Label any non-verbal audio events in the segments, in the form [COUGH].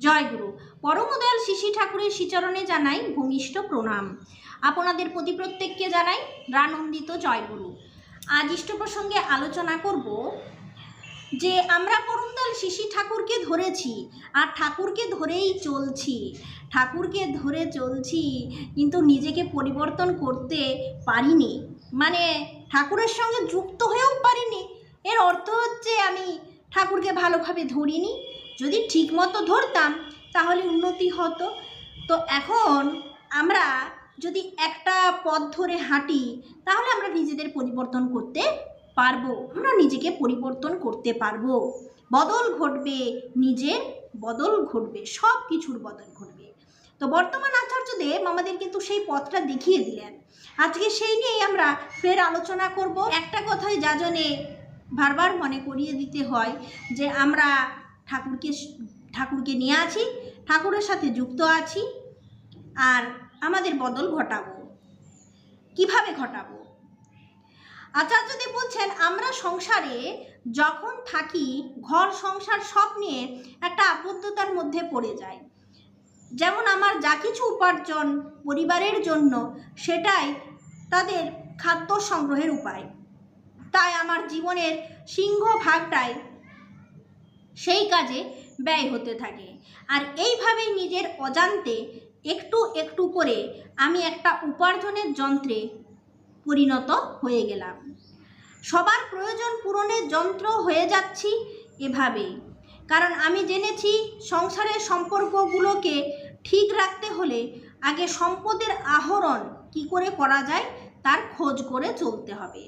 জয়গুরু পরমদয়াল শিশি ঠাকুরের শ্রীচরণে জানাই ভূমিষ্ঠ প্রণাম। আপনাদের প্রতি প্রত্যেককে জানাই রানন্দিত জয়গুরু আজ ইষ্ট প্রসঙ্গে আলোচনা করব যে আমরা পরমদয়াল শিশি ঠাকুরকে ধরেছি আর ঠাকুরকে ধরেই চলছি। ঠাকুরকে ধরে চলছি কিন্তু নিজেকে পরিবর্তন করতে পারিনি। মানে ঠাকুরের সঙ্গে যুক্ত হয়েও পারিনি। এর অর্থ হচ্ছে আমি ঠাকুরকে ভালোভাবে ধরিনি যদি ঠিকমতো ধরতাম, তাহলে উন্নতি হতো। তো এখন আমরা যদি একটা পথ ধরে হাঁটি, তাহলে আমরা নিজেদের পরিবর্তন করতে পারব। আমরা নিজেকে পরিবর্তন করতে পারব। বদল ঘটবে, নিজের বদল ঘটবে সব কিছুর বদল ঘটবে। তো বর্তমান আচার্যদেব আমাদের কিন্তু সেই পথটা দেখিয়ে দিলেন। আজকে সেই নিয়েই আমরা ফের আলোচনা করব। একটা কথাই যাজনে বারবার মনে করিয়ে দিতে হয় যে আমরা ঠাকুরকে ঠাকুরকে নিয়ে আছি, ঠাকুরের সাথে যুক্ত আছি, আর আমাদের বদল ঘটাবো। কীভাবে ঘটাবো? আচার্যদেব বলছেন, আমরা সংসারে যখন থাকি, ঘর সংসার সব নিয়ে একটা আবদ্ধতার মধ্যে পড়ে যায় যেমন আমার যা কিছু উপার্জন পরিবারের জন্য, সেটাই তাদের খাদ্য সংগ্রহের উপায়। তাই আমার জীবনের সিংহ ভাগটাই সেই কাজে ব্যয় হতে থাকে। আর এইভাবেই নিজের অজান্তে একটু একটু করে আমি একটা উপার্জনের যন্ত্রে পরিণত হয়ে গেলাম। সবার প্রয়োজন পূরণের যন্ত্র হয়ে যাচ্ছি এভাবেই কারণ আমি জেনেছি সংসারের সম্পর্কগুলোকে ঠিক রাখতে হলে আগে সম্পদের আহরণ কি করে করা যায়, তার খোঁজ করে চলতে হবে।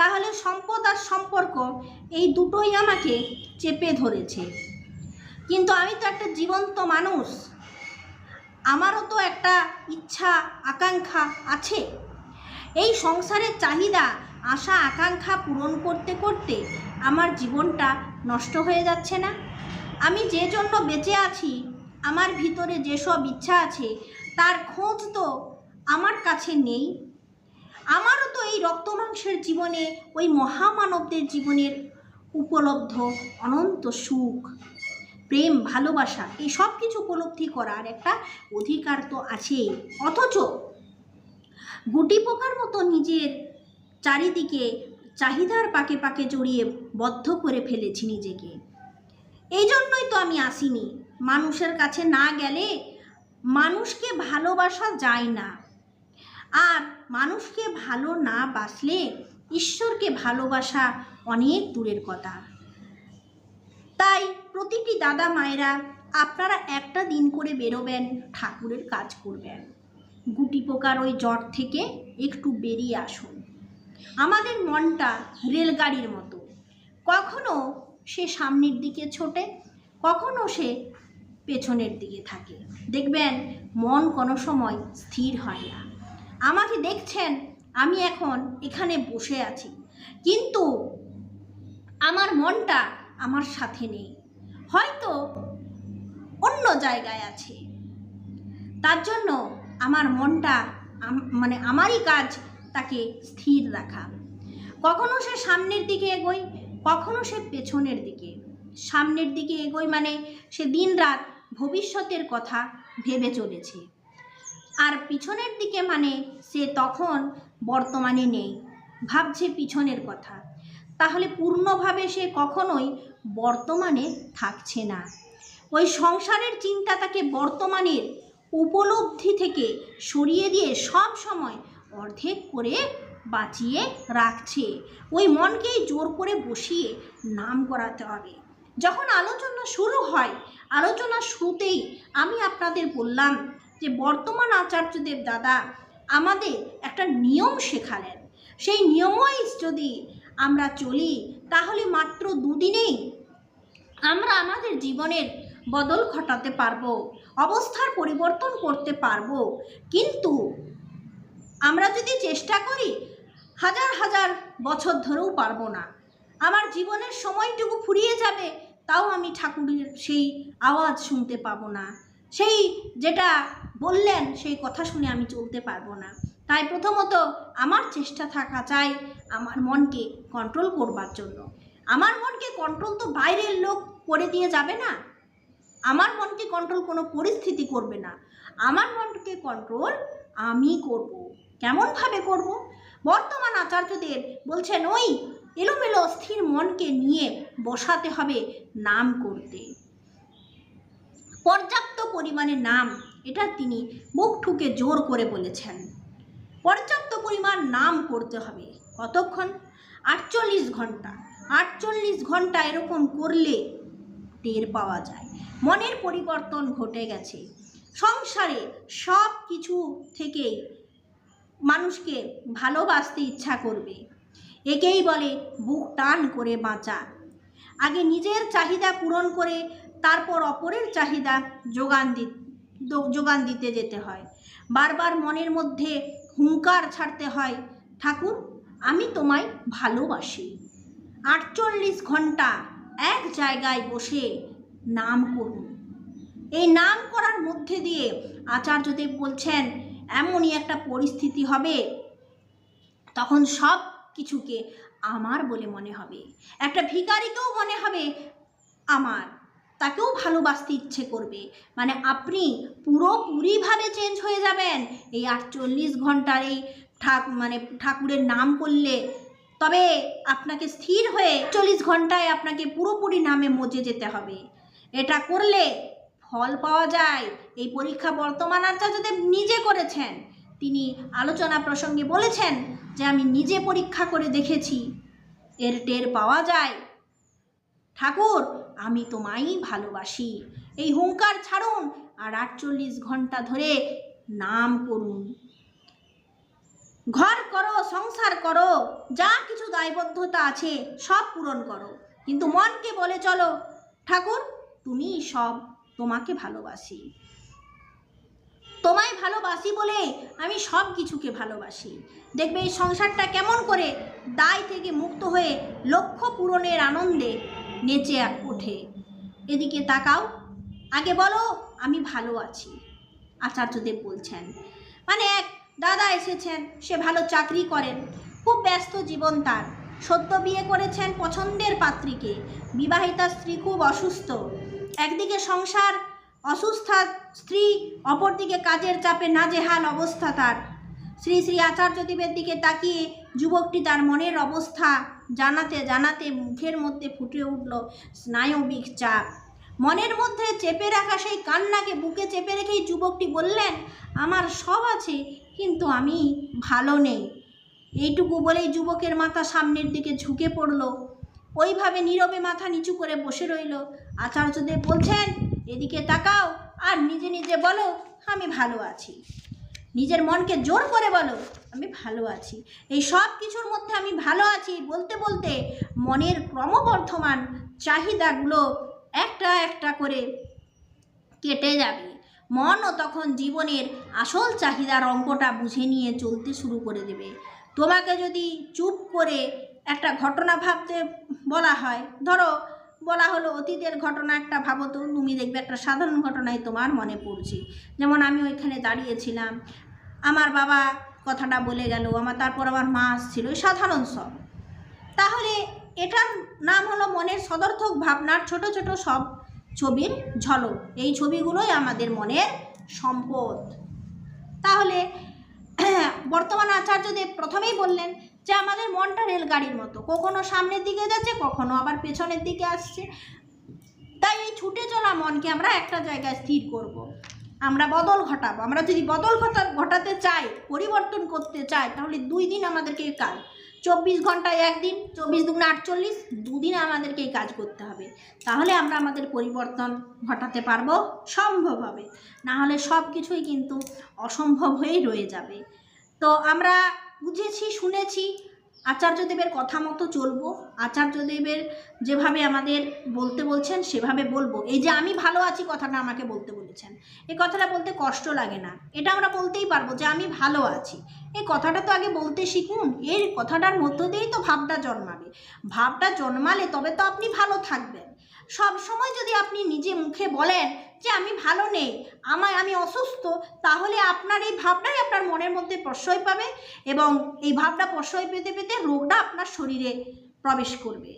তাহলে সম্পদ আর সম্পর্ক এই দুটোই আমাকে চেপে ধরেছে। কিন্তু আমি তো একটা জীবন্ত মানুষ। আমারও তো একটা ইচ্ছা, আকাঙ্ক্ষা আছে। এই সংসারের চাহিদা, আশা, আকাঙ্ক্ষা পূরণ করতে করতে আমার জীবনটা নষ্ট হয়ে যাচ্ছে না। আমি যে জন্য বেঁচে আছি, আমার ভিতরে যেসব ইচ্ছা আছে, তার খোঁজ তো আমার কাছে নেই। আমারও তো এই রক্ত মাংসের জীবনে, ওই মহামানবদের জীবনের উপলব্ধ অনন্ত সুখ, প্রেম, ভালোবাসা, এই সব কিছু উপলব্ধি করার একটা অধিকার তো আছেই। অথচ গুটি পোকার মতো নিজের চারিদিকে চাহিদার পাকে পাকে জড়িয়ে বদ্ধ করে ফেলেছি নিজেকে। এই জন্যই তো আমি আসিনি। মানুষের কাছে না গেলে মানুষকে ভালোবাসা যায় না। আর মানুষকে ভালো না বাসলে ঈশ্বরকে ভালোবাসা অনেক দূরের কথা। তাই প্রতিটি দাদা মায়েরা আপনারা একটা দিন করে বেরোবেন, ঠাকুরের কাজ করবেন। গুটি পোকার ওই জট থেকে একটু বেরিয়ে আসুন। আমাদের মনটা রেলগাড়ির মতো। কখনো সে সামনের দিকে ছোটে, কখনো সে পেছনের দিকে থাকে। দেখবেন মন কোনো সময় স্থির হয় না। আমাকে দেখছেন, আমি এখন এখানে বসে আছি। কিন্তু আমার মনটা আমার সাথে নেই। হয়তো অন্য জায়গায় আছে। তার জন্য আমার মনটা মানে আমারই কাজ তাকে স্থির রাখা। কখনো সে সামনের দিকে এগোয়, কখনো সে পেছনের দিকে। সামনের দিকে এগোয় মানে সে দিন রাত ভবিষ্যতের কথা ভেবে চলেছে। আর পিছনের দিকে মানে সে তখন বর্তমানে নেই। ভাবছে পিছনের কথা। তাহলে পূর্ণভাবে সে কখনোই বর্তমানে থাকছে না। ওই সংসারের চিন্তা তাকে বর্তমানের উপলব্ধি থেকে সরিয়ে দিয়ে সব সময় অর্ধেক করে বাঁচিয়ে রাখছে। ওই মনকেই জোর করে বসিয়ে নাম করাতে হবে। যখন আলোচনা শুরু হয়, আলোচনা শুরুতেই আমি আপনাদের বললাম যে বর্তমান আচার্যদেব দাদা আমাদের একটা নিয়ম শেখালেন। সেই নিয়মই যদি আমরা চলি, তাহলে মাত্র দুদিনেই আমরা আমাদের জীবনের বদল ঘটাতে পারব, অবস্থার পরিবর্তন করতে পারব। কিন্তু আমরা যদি চেষ্টা করি, হাজার হাজার বছর ধরেও পারব না। আমার জীবনের সময়টুকু ফুরিয়ে যাবে, তাও আমি ঠাকুরের সেই আওয়াজ শুনতে পাবো না। সেই যেটা বললেন, সেই কথা শুনে আমি চলতে পারব না। তাই প্রথমত আমার চেষ্টা থাকা চাই আমার মনকে কন্ট্রোল করবার জন্য। আমার মনকে কন্ট্রোল তো বাইরের লোক করে দিয়ে যাবে না। আমার মনকে কন্ট্রোল কোনো পরিস্থিতি করবে না। আমার মনকে কন্ট্রোল আমি করব। কেমনভাবে করব? বর্তমান আচার্যদের বলছেন, ওই এলোমেলো অস্থির মনকে নিয়ে বসাতে হবে নাম করতে। পর্যাপ্ত পরিমাণে নাম এটা তিনি মুখ ঠুকে জোর করে বলেছেন। পর্যাপ্ত পরিমাণ নাম করতে হবে। কতক্ষণ? আটচল্লিশ ঘণ্টা। আটচল্লিশ ঘণ্টা এরকম করলে টের পাওয়া যায়। মনের পরিবর্তন ঘটে গেছে। সংসারে সব কিছু থেকেই মানুষকে ভালোবাসতে ইচ্ছা করবে। একেই বলে বুক টান করে বাঁচা। আগে নিজের চাহিদা পূরণ করে তারপর অপরের চাহিদা যোগান দি দো- যোগান দিতে যেতে হয়। বারবার মনের মধ্যে হুঙ্কার ছাড়তে হয়, ঠাকুর, আমি তোমায় ভালোবাসি। আটচল্লিশ ঘণ্টা এক জায়গায় বসে নাম করুন। এই নাম করার মধ্যে দিয়ে আচার্যদেব বলছেন, এমনই একটা পরিস্থিতি হবে, তখন সব কিছুকে আমার বলে মনে হবে। একটা ভিখারিকেও মনে হবে, আমার। তাকেও ভালোবাসতে ইচ্ছে করবে। মানে আপনি পুরোপুরিভাবে চেঞ্জ হয়ে যাবেন এই আটচল্লিশ ঘণ্টার এই ঠাক মানে ঠাকুরের নাম করলে। তবে আপনাকে স্থির হয়ে চল্লিশ ঘন্টায় আপনাকে পুরোপুরি নামে মজে যেতে হবে। এটা করলে ফল পাওয়া যায়। এই পরীক্ষা বর্তমান আচার্যদেব নিজে করেছেন। তিনি আলোচনা প্রসঙ্গে বলেছেন যে, আমি নিজে পরীক্ষা করে দেখেছি। এর টের পাওয়া যায়। ঠাকুর আমি তোমায়ই ভালোবাসি। এই হুঙ্কার ছাড়ুন আর আটচল্লিশ ঘণ্টা ধরে নাম করুন। ঘর করো, সংসার করো, যা কিছু দায়বদ্ধতা আছে সব পূরণ করো। কিন্তু মনকে বলে চলো, ঠাকুর, তুমি সব তোমাকে ভালোবাসি। তোমায় ভালোবাসি বলে আমি সব কিছুকে ভালোবাসি। দেখবে এই সংসারটা কেমন করে দায় থেকে মুক্ত হয়ে লক্ষ্য পূরণের আনন্দে নেচে ওঠে এদিকে তাকাও। আগে বলো, আমি ভালো আছি, আচার্যদেব বলছেন। মানে এক দাদা এসেছেন, সে ভালো চাকরি করেন, খুব ব্যস্ত জীবন তার। সদ্য বিয়ে করেছেন পছন্দের পাত্রীকে, বিবাহিতা স্ত্রী খুব অসুস্থ। একদিকে সংসার অসুস্থা, স্ত্রী অপরদিকে কাজের চাপে নাজেহাল অবস্থা তার। শ্রী শ্রী আচার্যদেবের দিকে তাকিয়ে যুবকটি তার মনের অবস্থা জানাতে জানাতে মুখের মধ্যে ফুটে উঠল স্নায়বিক চাপ। মনের মধ্যে চেপে রাখা সেই কান্নাকে বুকে চেপে রেখেই যুবকটি বললেন, আমার সব আছে, কিন্তু আমি ভালো নেই। এইটুকু বলেই যুবকের মাথা সামনের দিকে ঝুঁকে পড়ল। ওইভাবে নীরবে মাথা নিচু করে বসে রইল। আচার্যদেব বলছেন, এদিকে তাকাও আর নিজে নিজে বলো, আমি ভালো আছি। নিজের মনকে জোর করে বলো, আমি ভালো আছি। এই সব কিছুর মধ্যে আমি ভালো আছি বলতে বলতে মনের ক্রমবর্ধমান চাহিদাগুলো একটা একটা করে কেটে যাবে। মনও তখন জীবনের আসল চাহিদার অঙ্কটা বুঝে নিয়ে চলতে শুরু করে দেবে। তোমাকে যদি চুপ করে একটা ঘটনা ভাবতে বলা হয়, ধরো বলা হলো অতীতের ঘটনা একটা ভাবো তো, তুমি দেখবে একটা সাধারণ ঘটনাই তোমার মনে পড়ছে। যেমন আমি ওইখানে দাঁড়িয়েছিলাম আমার বাবা কথাটা বলে গেল, আমার তারপর আমার মা আসছিল সাধারণ সব। তাহলে এটার নাম হলো মনের সদর্থক ভাবনার ছোট ছোট সব ছবির ঝলক। এই ছবিগুলোই আমাদের মনের সম্পদ। তাহলে [CLEARS THROAT] বর্তমান আচার্যদেব প্রথমেই বললেন যে, আমাদের মনটা রেলগাড়ির মতো। কখনো সামনের দিকে যাচ্ছে, কখনো আবার পেছনের দিকে আসছে। তাই এই ছুটে চলা মনকে আমরা একটা জায়গায় স্থির করব। আমরা বদল ঘটাবো। আমরা যদি বদল ঘটা, ঘটাতে চাই, পরিবর্তন করতে চাই, তাহলে দুই দিন আমাদেরকে কাজ। চব্বিশ ঘন্টায় একদিন, চব্বিশ দুগুণ আটচল্লিশ, দুদিন আমাদেরকে এই কাজ করতে হবে। তাহলে আমরা আমাদের পরিবর্তন ঘটাতে পারব সম্ভব হবে। না হলে সব কিছুই কিন্তু অসম্ভব হয়েই রয়ে যাবে। তো আমরা বুঝেছি, শুনেছি, আচার্যদেবের কথা মতো চলবো। আচার্যদেবের যেভাবে আমাদের বলতে বলছেন, সেভাবে বলব। এই যে আমি ভালো আছি কথাটা আমাকে বলতে বলেছেন। এই কথাটা বলতে কষ্ট লাগে না। এটা আমরা বলতেই পারব যে আমি ভালো আছি। এই কথাটা তো আগে বলতে শিখুন। এর কথাটার মধ্য দিয়েই তো ভাবটা জন্মাবে। ভাবটা জন্মালে তবে তো আপনি ভালো থাকবেন। সব সময় যদি আপনি নিজে মুখে বলেন যে আমি ভালো নেই, আমায় আমি অসুস্থ, তাহলে আপনার এই ভাবটাই আপনার মনের মধ্যে প্রশ্রয় পাবে এবং এই ভাবটা প্রশ্রয় পেতে পেতে রোগটা আপনার শরীরে প্রবেশ করবে।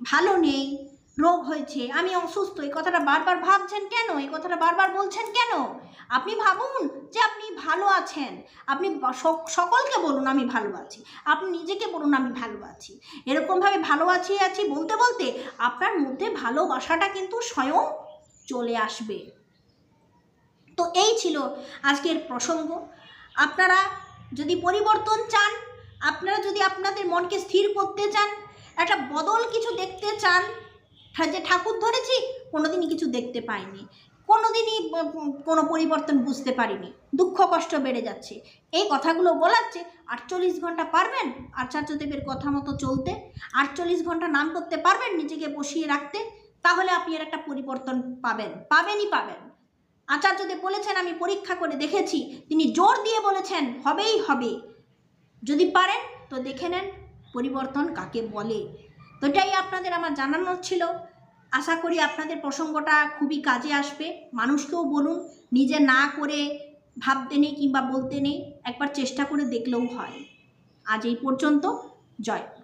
ভালো নেই, রোগ হয়েছে, আমি অসুস্থ, এই কথাটা বারবার ভাবছেন কেন? এই কথাটা বারবার বলছেন কেন? আপনি ভাবুন যে আপনি ভালো আছেন। আপনি সকলকে বলুন আমি ভালো আছি। আপনি নিজেকে বলুন আমি ভালো আছি। এরকমভাবে ভালো আছি আছি বলতে বলতে আপনার মধ্যে ভালোবাসাটা কিন্তু স্বয়ং চলে আসবে। তো এই ছিল আজকের প্রসঙ্গ। আপনারা যদি পরিবর্তন চান, আপনারা যদি আপনাদের মনকে স্থির করতে চান একটা বদল কিছু দেখতে চান? হ্যাঁ যে ঠাকুর ধরেছি, কোনোদিনই কিছু দেখতে পাইনি। কোনোদিনই কোনো পরিবর্তন বুঝতে পারিনি। দুঃখ, কষ্ট বেড়ে যাচ্ছে। এই কথাগুলো বলাচ্ছে, আটচল্লিশ ঘণ্টা পারবেন আচার্যদেবের কথা মতো চলতে? আটচল্লিশ ঘণ্টা নাম করতে পারবেন নিজেকে বসিয়ে রাখতে? তাহলে আপনি এর একটা পরিবর্তন পাবেন, পাবেনই পাবেন। আচার্যদেব বলেছেন, আমি পরীক্ষা করে দেখেছি। তিনি জোর দিয়ে বলেছেন, হবেই হবে। যদি পারেন, তো দেখে নেন। পরিবর্তন কাকে বলে? তো এটাই আপনাদের আমার জানানোর ছিল। আশা করি আপনাদের প্রসঙ্গটা খুবই কাজে আসবে। মানুষকেও বলুন, নিজে না করে ভাবতে নেই কিংবা বলতে নেই, একবার চেষ্টা করে দেখলেও হয়। আজ এই পর্যন্ত, জয়।